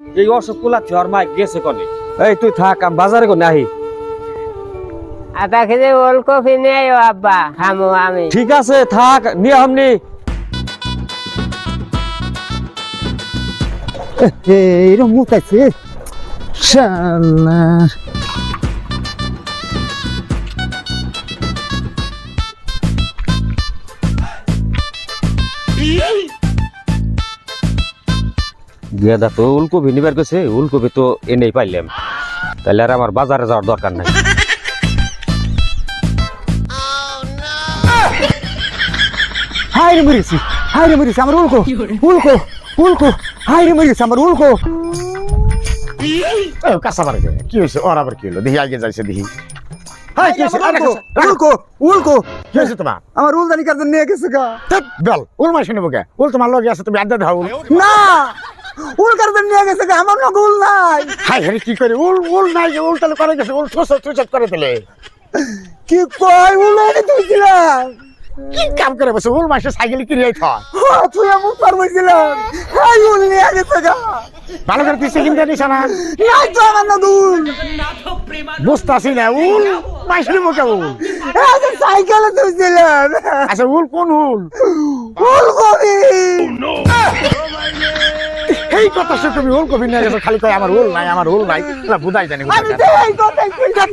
এই অসুখ কুলাচ্ছে আর মাই গেছে কনে? এই তুই থাক আমি বাজারে কোনে আহি? আধা কেজি ওলকপি নিয়ে আইও আব্বা খামো আমি। ঠিক আছে থাক নিয়ে আমনি এরম মুতাইছে শালা গেদা তো উলকপি নিবার গেছে উলকপি তো এনেই পাইলাম। তাহলে আর আমার বাজারে যাওয়ার দরকার নাই। হাই রে মরিছি হাই মরিছি আমার উল্কো উল্কো উল্কো হাই রে মরিছি আমার উল্কো কাঁচা মারে কি হয়েছে? ওর আবার কি হলো? দেখি আগে যাইছে দেখি হাই কি হয়েছে? কাঁচা- উল্কো উল্কো কি হয়েছে তোমার? আমার উলদানি কাজ নিয়ে গেছে গা। বল উল মাসে নেব কে? উল তোমার লগে আছে তুমি আড্ডা দাও না! উল কাজ নিয়ে গেছে আমার না উল নাই। হাই হাই কি করে? উল উল নাই উল তাহলে করে গেছে? উল ঠোস ঠোস করে দিলে। কি কয়? উল এনে তুইছিলাম কি কাম করে বসে? উল মাসে সাইকেল কিনে থয় তুই এমন পারবইছিলাম হাই উল নিয়ে গেছে গা। ভালো করে তুই সেকেন্ড দিয়ে নিস না। নাই তো আমার না উল। বুঝতে না উল মাসে নেব উল? সাইকেলে আচ্ছা উল কোন উল? উল কবি। এই কথা সে তুমি ওল কবি নিয়ে খালি কয় আমার ওল নাই, আমার ওল নাই। বুঝাই জানি কথাই কইতাম